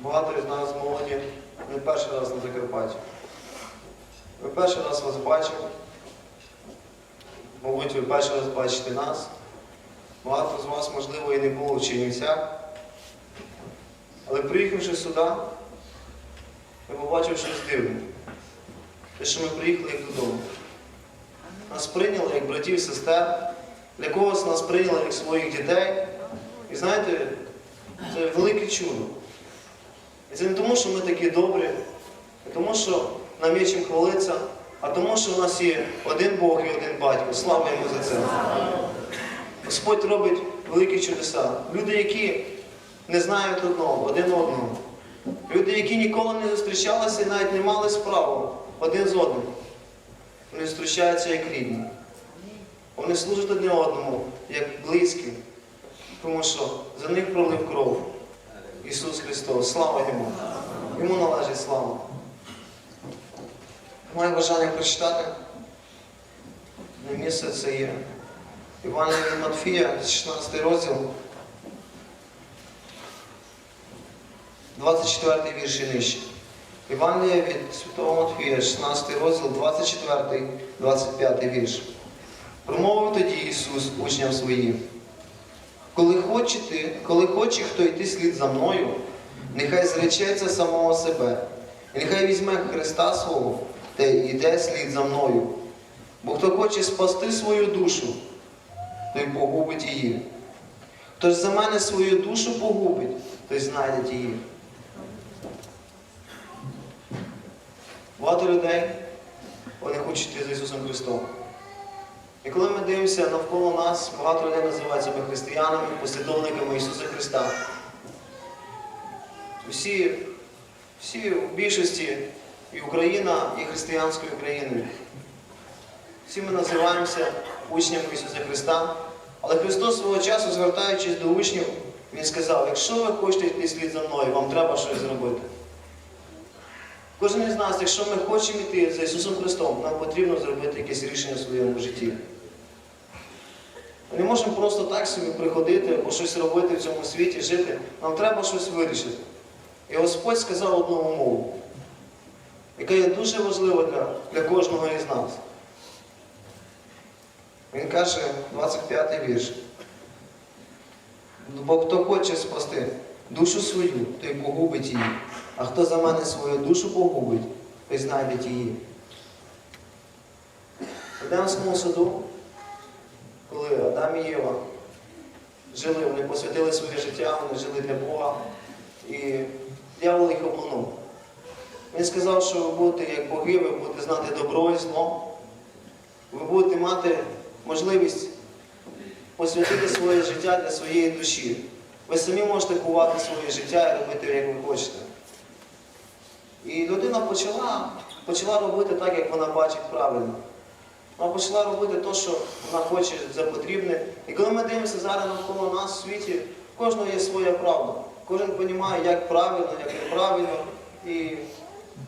Багато із нас молоді не перший раз на Закарпатті. Ми перший раз вас бачимо. Мабуть, ви перший раз бачите нас. Багато з вас, можливо, і не було в Чернівцях. Але приїхавши сюди, я побачив щось дивне. Те, що ми приїхали як додому. Нас прийняли як братів, сестер, для когось нас прийняли як своїх дітей. І знаєте, це велике чудо. І це не тому, що ми такі добрі, не тому, що нам є чим хвалитися, а тому, що в нас є один Бог і один батько. Слава йому за це. Господь робить великі чудеса. Люди, які не знають одного, один одного. Люди, які ніколи не зустрічалися і навіть не мали справу один з одним. Вони зустрічаються як рідні. Вони служать одне одному, як близькі. Тому що за них пролив кров. Ісус Христос. Слава Йому. Йому належить слава. Маю бажання прочитати. На місце це є. Івана від Матфія, 16 розділ. 24 вірш і нижче. Івангелія від Святого Матфія, 16 розділ, 24, 25 вірш. Промовив тоді Ісус учням своїм. Коли хочете, коли хоче хто йти слід за мною, нехай зречеться самого себе, і нехай візьме Христа свого та йде слід за мною. Бо хто хоче спасти свою душу, той погубить її. Хто ж за мене свою душу погубить, той знайде її. Багато людей вони хочуть йти за Ісусом Христом. І коли ми дивимося навколо нас, багато людей називають себе християнами, послідовниками Ісуса Христа. Всі, всі в більшості і Україна є християнською країною. Всі ми називаємося учнями Ісуса Христа. Але Христос свого часу, звертаючись до учнів, Він сказав, якщо ви хочете йти слід за мною, вам треба щось зробити. Кожен із нас, якщо ми хочемо йти за Ісусом Христом, нам потрібно зробити якесь рішення в своєму житті. Не можемо просто так собі приходити або щось робити в цьому світі, жити. Нам треба щось вирішити. І Господь сказав одну умову, яка є дуже важлива для, для кожного із нас. Він каже, 25 вірш. Бо хто хоче спасти душу свою, той погубить її. А хто за мене свою душу погубить, той знайде її. В Едемському саду, коли Адам і Єва жили, вони посвятили своє життя, вони жили для Бога. І дьявол їх обманув. Він сказав, що ви будете як боги, ви будете знати добро і зло. Ви будете мати можливість посвятити своє життя для своєї душі. Ви самі можете кувати своє життя і робити, як ви хочете. І людина почала, почала робити так, як вона бачить правильно. Вона почала робити те, що вона хоче за потрібне. І коли ми дивимося зараз навколо нас в світі, в кожного є своя правда. Кожен розуміє, як правильно, як неправильно. І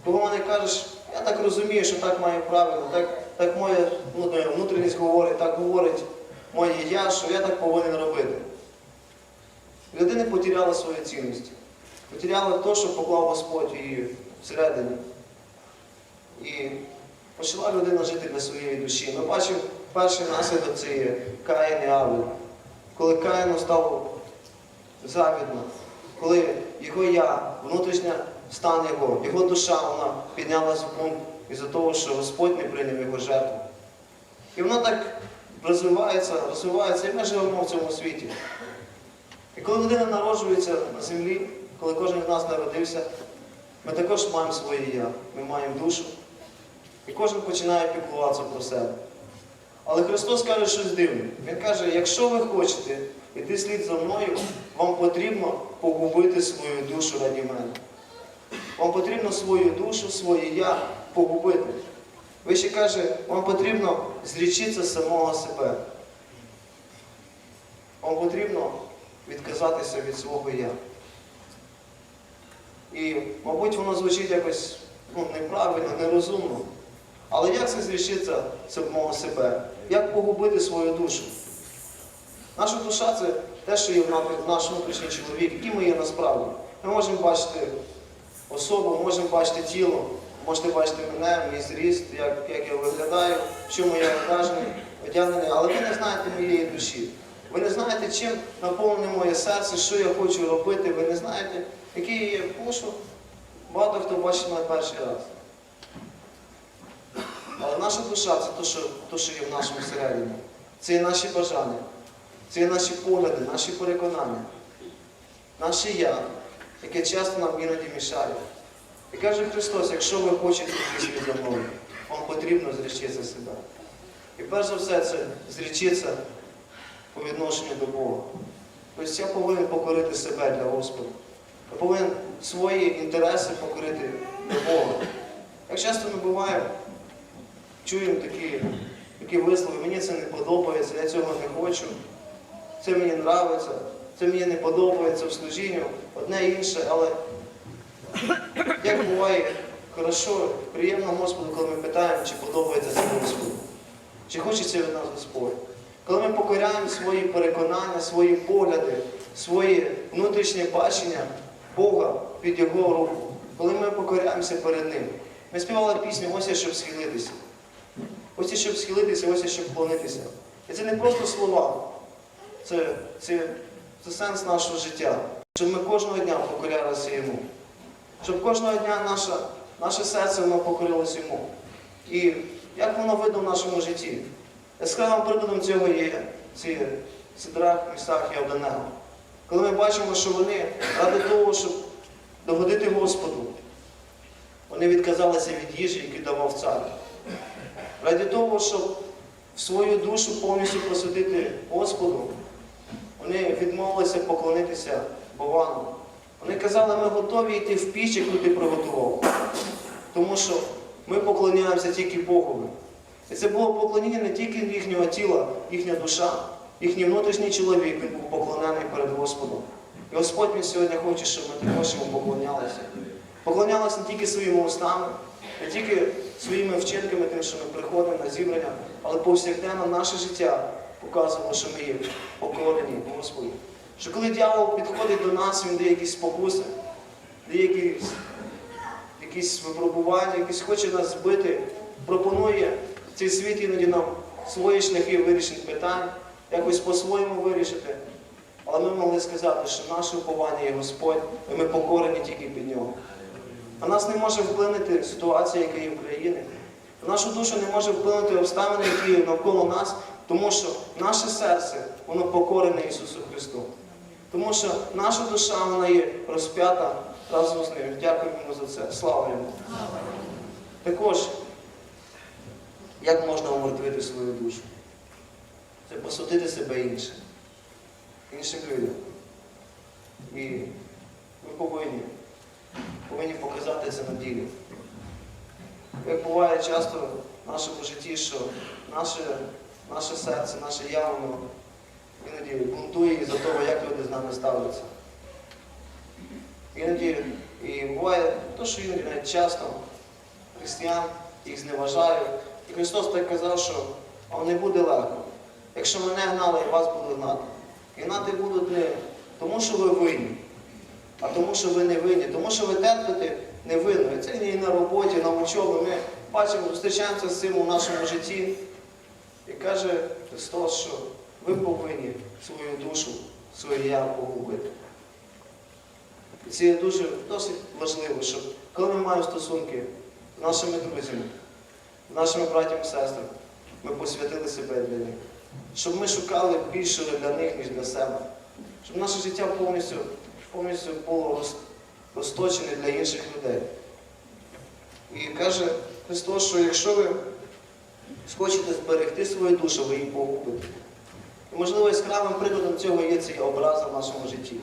коли мене кажеш, я так розумію, що так має правильно, так, так моя ну, внутрішність говорить, так говорить моє я, що я так повинен робити. Людина потеряла свої цінності. Потеряла те, що поклав Господь її всередині. І почала людина жити для своєї душі. Ми бачимо перший наслідок це є Каїн і Авель. Коли Каїну стало завідно, коли його я, внутрішня стан його, його душа, вона піднялася в пункт із-за того, що Господь не прийняв його жертву. І воно так розвивається, розвивається, і ми живемо в цьому світі. І коли людина народжується на землі, коли кожен з нас народився, ми також маємо своє я, ми маємо душу. І кожен починає піклуватися про себе. Але Христос каже щось дивне. Він каже, якщо ви хочете йти слід за мною, вам потрібно погубити свою душу раді мене. Вам потрібно свою душу, своє я погубити. Ви ще каже, вам потрібно зрічитися самого себе. Вам потрібно відказатися від свого я. І, мабуть, воно звучить якось ну, неправильно, нерозумно. Але як це зрішиться самого себе? Як погубити свою душу? Наша душа це те, що є в наш внутрішній чоловік, який ми є насправді. Ми можемо бачити особу, можемо бачити тіло, можете бачити мене, мій зріст, як, як я виглядаю, чому я одягнений, одягнений, але ви не знаєте моєї душі. Ви не знаєте, чим наповнене моє серце, що я хочу робити, ви не знаєте, який я є. Що багато хто бачить мене перший раз. Але наша душа це те, що, що є в нашому всередині. Це є наші бажання, це є наші погляди, наші переконання, наше я, яке часто нам іноді мішає. І каже Христос, якщо ви хочете йти за мною, вам потрібно зречитися себе. І перш за все це зречитися по відношенню до Бога. Тобто я повинен покорити себе для Господа. Я повинен свої інтереси покорити для Бога. Як часто ми буваємо, чуємо такі, такі вислови, мені це не подобається, я цього не хочу, це мені подобається, це мені не подобається в служінні, одне інше, але як буває хорошо, приємно Господу, коли ми питаємо, чи подобається це Господу, чи хочеться від нас Господь. Коли ми покоряємо свої переконання, свої погляди, свої внутрішнє бачення Бога під Його руку, коли ми покоряємося перед Ним. Ми співали пісню ось я щоб схилитися. Ось я щоб схилитися, ось я щоб вклонитися. І це не просто слова, це, це, це сенс нашого життя. Щоб ми кожного дня покорялися йому. Щоб кожного дня наше, наше серце воно покорилося йому. І як воно видно в нашому житті? Яскравим прикладом цього є ці Сидрах, Місах і Авданега. Коли ми бачимо, що вони ради того, щоб догодити Господу, вони відказалися від їжі, яку давав цар. Ради того, щоб свою душу повністю посвятити Господу, вони відмовилися поклонитися Бовану. Вони казали, ми готові йти в піч, яку ти приготував. Тому що ми поклоняємося тільки Богові. І це було поклоніння не тільки їхнього тіла, їхня душа, їхній внутрішній чоловік, він був поклонений перед Господом. І Господь він сьогодні хоче, щоб ми також йому поклонялися. Поклонялися не тільки своїми устами, не тільки своїми вчинками, тим, що ми приходимо на зібрання, але повсякденно наше життя показувало, що ми є покорені Господу. Що коли дьявол підходить до нас, він дає якісь спокуси, дає якісь, якісь випробування, якісь хоче нас збити, пропонує цей світ іноді нам свої шляхи вирішення питань, якось по-своєму вирішити. Але ми могли сказати, що наше уповання є Господь, і ми покорені тільки під нього. На нас не може вплинути ситуація, яка є в країні. На нашу душу не може вплинути обставини, які є навколо нас, тому що наше серце, воно покорене Ісусу Христу. Тому що наша душа, вона є розп'ята разом з ним. Дякуємо йому за це. Слава йому. Також, як можна умертвити свою душу? Це посвятити себе іншим, іншим людям. І ми повинні, повинні показати це на ділі. Як буває часто в нашому житті, що наше, наше серце, наше я, воно іноді бунтує із-за того, як люди з нами ставляться. Іноді, і буває те, що іноді навіть часто християн їх зневажають. І Христос так казав, що вам не буде легко. Якщо мене гнали, і вас будуть гнати. Гнати будуть не тому, що ви винні, а тому, що ви не винні, тому що ви терпите невинно. І це і на роботі, на учобі. Ми бачимо, зустрічаємося з цим у нашому житті. І каже Христос, що ви повинні свою душу, своє я погубити. І це дуже досить важливо, щоб коли ми маємо стосунки з нашими друзями, з нашими братями і сестрами, ми посвятили себе для них. Щоб ми шукали більшого для них, ніж для себе. Щоб наше життя повністю, повністю було розточене для інших людей. І каже Христос, що якщо ви схочете зберегти свою душу, ви її погубите. І, можливо, яскравим прикладом цього є цей образ в нашому житті.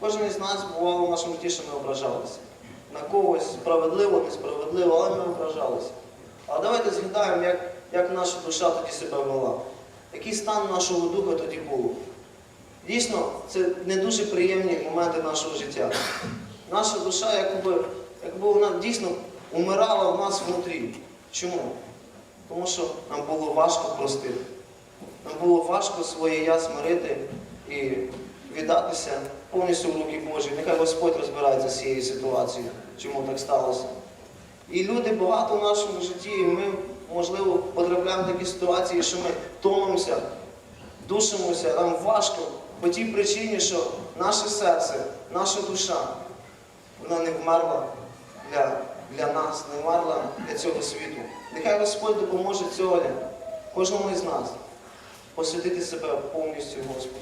Кожен із нас бувало в нашому житті, що ми ображалися. На когось справедливо, несправедливо, але ми ображалися. Але давайте згадаємо, як, як наша душа тоді себе вела. Який стан нашого духа тоді був. Дійсно, це не дуже приємні моменти нашого життя. Наша душа, якби, якби вона дійсно умирала в нас внутрі. Чому? Тому що нам було важко простити. Нам було важко своє я смирити і віддатися повністю в руки Божі. Нехай Господь розбирається з цією ситуацією, чому так сталося. І люди багато в нашому житті, і ми, можливо, потрапляємо в такі ситуації, що ми томимося, душимося, нам важко по тій причині, що наше серце, наша душа, вона не вмерла для, для нас, не вмерла для цього світу. Нехай Господь допоможе сьогодні кожному із нас посвятити себе повністю Господу.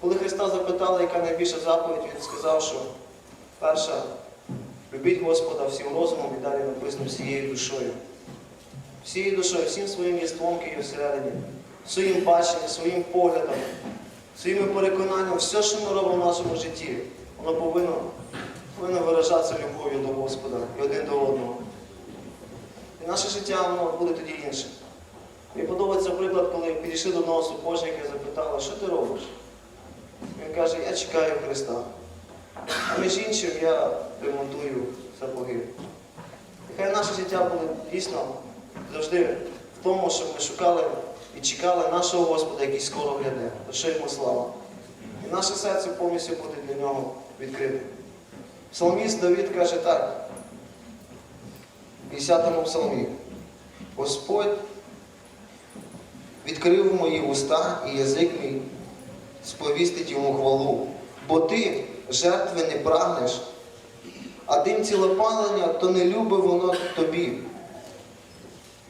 Коли Христа запитали, яка найбільша заповідь, Він сказав, що перша любіть Господа всім розумом і далі написано всією душою. Всією душою, всім своїм єством, яке всередині, своїм баченням, своїм поглядом, своїми переконанням, все, що ми робимо в нашому житті, воно повинно, повинно виражатися любов'ю до Господа і один до одного. І наше життя воно буде тоді інше. Мені подобається приклад, коли підійшли до одного супожника і запитали, що ти робиш? Він каже, я чекаю Христа. А між іншим я ремонтую сапоги. Нехай наше життя буде дійсно завжди в тому, щоб ми шукали і чекали нашого Господа, який скоро гляде, за йому слава. І наше серце повністю буде для нього відкрите. Псалміст Давид каже так, в 50-му псалмі. Господь відкрив мої уста і язик мій сповістить йому хвалу. Бо ти жертви не прагнеш, а тим цілопалення, то не любить воно тобі.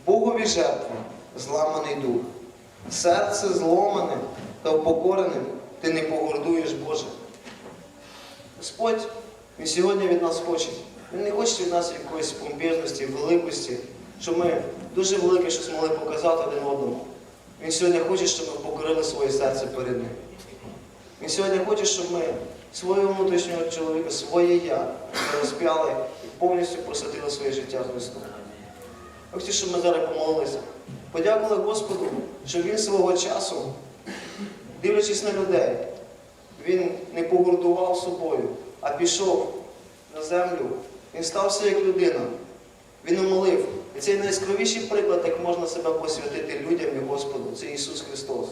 Богові жертва зламаний дух, серце зломане та впокореним ти не погордуєш Боже. Господь Він сьогодні від нас хоче. Він не хоче від нас якоїсь помпезності, великості, щоб ми дуже велике щось могли показати один одному. Він сьогодні хоче, щоб ми покорили своє серце перед ним. Він сьогодні хоче, щоб ми свого внутрішнього чоловіка, своє я розп'яли і повністю посвятили своє життя Христу. Хотів, щоб ми зараз помолилися. Подякували Господу, що Він свого часу, дивлячись на людей, Він не погордував собою, а пішов на землю. Він стався як людина. Він умолив. І це найяскравіший приклад, як можна себе посвятити людям і Господу. Це Ісус Христос.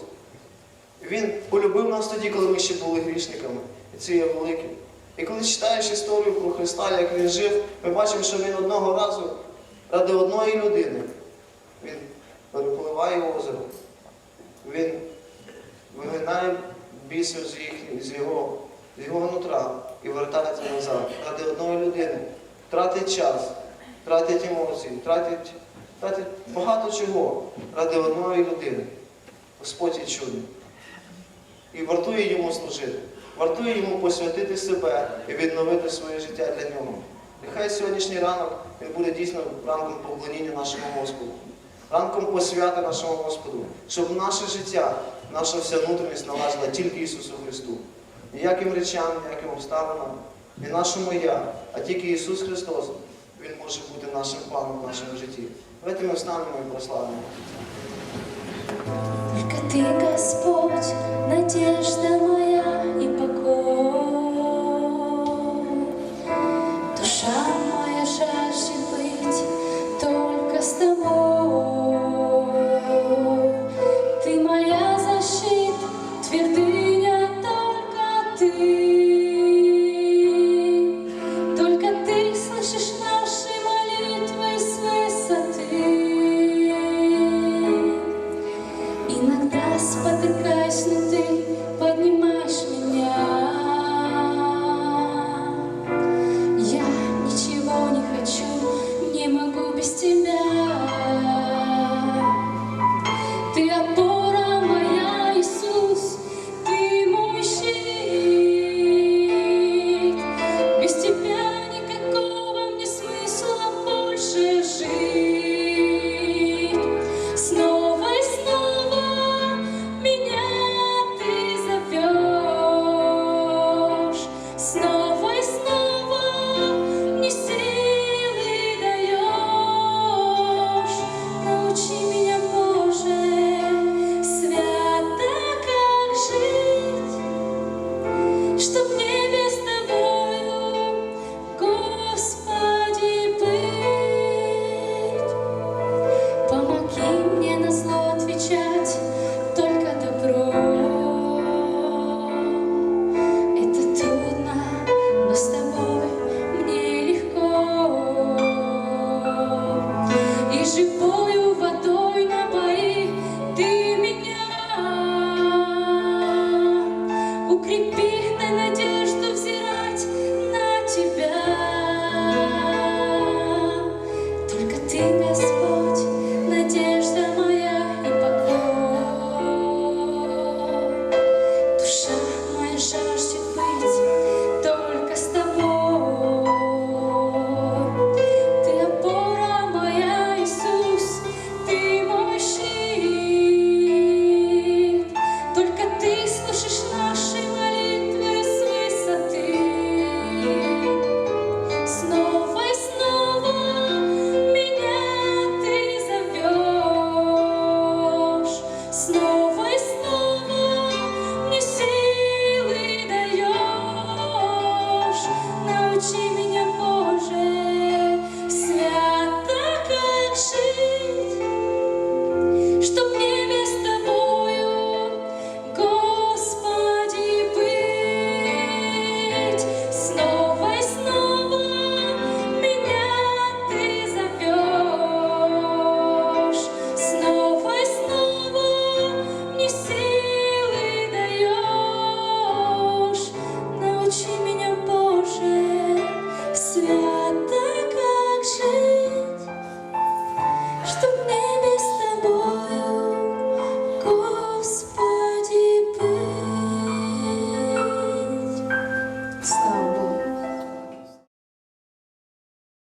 Він полюбив нас тоді, коли ми ще були грішниками. І це є великим. І коли читаєш історію про Христа, як Він жив, ми бачимо, що Він одного разу ради одної людини Він перепливає озеро. Він вигинає бісів з, їх, з, його, з його нутра і вертається назад. Ради одної людини. Тратить час, тратить емоції, тратить, тратить багато чого ради одної людини. Господь є чудний. І вартує йому служити, вартує йому посвятити себе і відновити своє життя для нього. Нехай сьогоднішній ранок він буде дійсно ранком поклоніння нашому Господу, ранком посвяти нашому Господу, щоб наше життя, наша вся внутрішність належала тільки Ісусу Христу. Ніяким речам, ніяким обставинам, не нашому я, а тільки Ісус Христос, Він може бути нашим паном в нашому житті. Давайте ми встанемо і прославимо. Ты, Господь, надежда моя